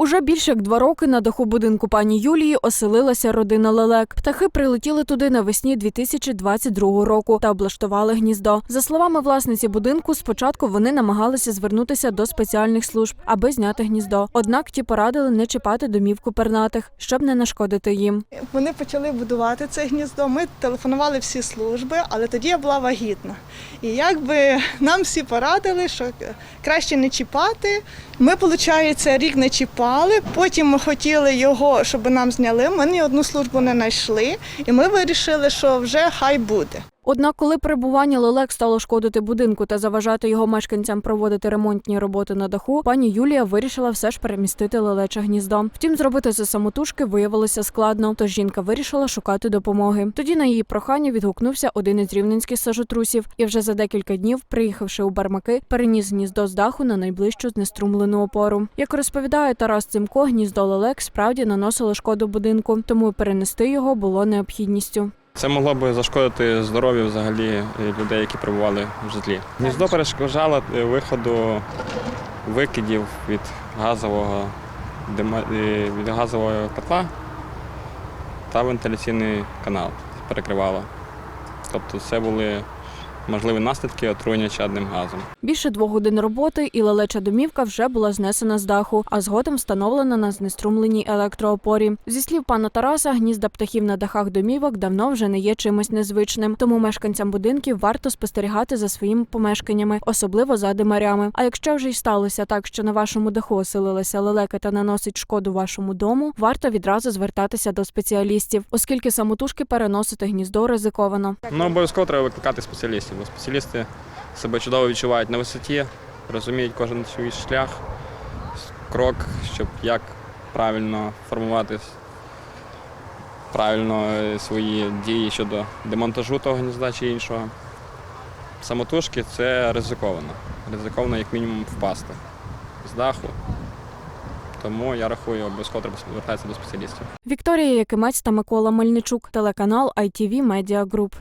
Уже більше як два роки на даху будинку пані Юлії оселилася родина лелек. Птахи прилетіли туди навесні 2022 року та облаштували гніздо. За словами власниці будинку, спочатку вони намагалися звернутися до спеціальних служб, аби зняти гніздо. Однак ті порадили не чіпати домівку пернатих, щоб не нашкодити їм. Вони почали будувати це гніздо. Ми телефонували всі служби, але тоді я була вагітна. І якби нам всі порадили, що краще не чіпати. Ми, виходить, рік не чіпали. Потім ми хотіли його, щоб нам зняли. Ми ні одну службу не знайшли, і ми вирішили, що вже хай буде. Однак, коли перебування лелек стало шкодити будинку та заважати його мешканцям проводити ремонтні роботи на даху, пані Юлія вирішила все ж перемістити лелече гніздо. Втім, зробити це самотужки виявилося складно, тож жінка вирішила шукати допомоги. Тоді на її прохання відгукнувся один із рівненських сажотрусів, і вже за декілька днів, приїхавши у бармаки, переніс гніздо з даху на найближчу знеструмлену опору. Як розповідає Тарас Цимко, гніздо лелек справді наносило шкоду будинку, тому перенести його було необхідністю. Це могло би зашкодити здоров'ю взагалі е, людей, які перебували в житлі. Гніздо перешкоджало е, виходу викидів від газового е, від газового котла та вентиляційний канал перекривало. Тобто це були можливі наслідки отруєння чадним газом. Більше двох годин роботи і лелеча домівка вже була знесена з даху, а згодом встановлена на знеструмленій електроопорі. Зі слів пана Тараса, гнізда птахів на дахах домівок давно вже не є чимось незвичним. Тому мешканцям будинків варто спостерігати за своїми помешканнями, особливо за димарями. А якщо вже й сталося так, що на вашому даху оселилася лелека та наносить шкоду вашому дому, варто відразу звертатися до спеціалістів, оскільки самотужки переносити гніздо ризиковано. Ну, обов'язково треба викликати спеціалістів, бо спеціалісти себе чудово відчувають на висоті, розуміють кожен свій шлях, крок, щоб як правильно формувати правильно е, свої дії щодо демонтажу того гнізда чи іншого. Самотужки це ризиковано. Ризиковано як мінімум впасти з даху. Тому я рахую, обов'язково треба звертатися до спеціалістів. Вікторія Якимець та Микола Мельничук, телеканал ITV Media Group.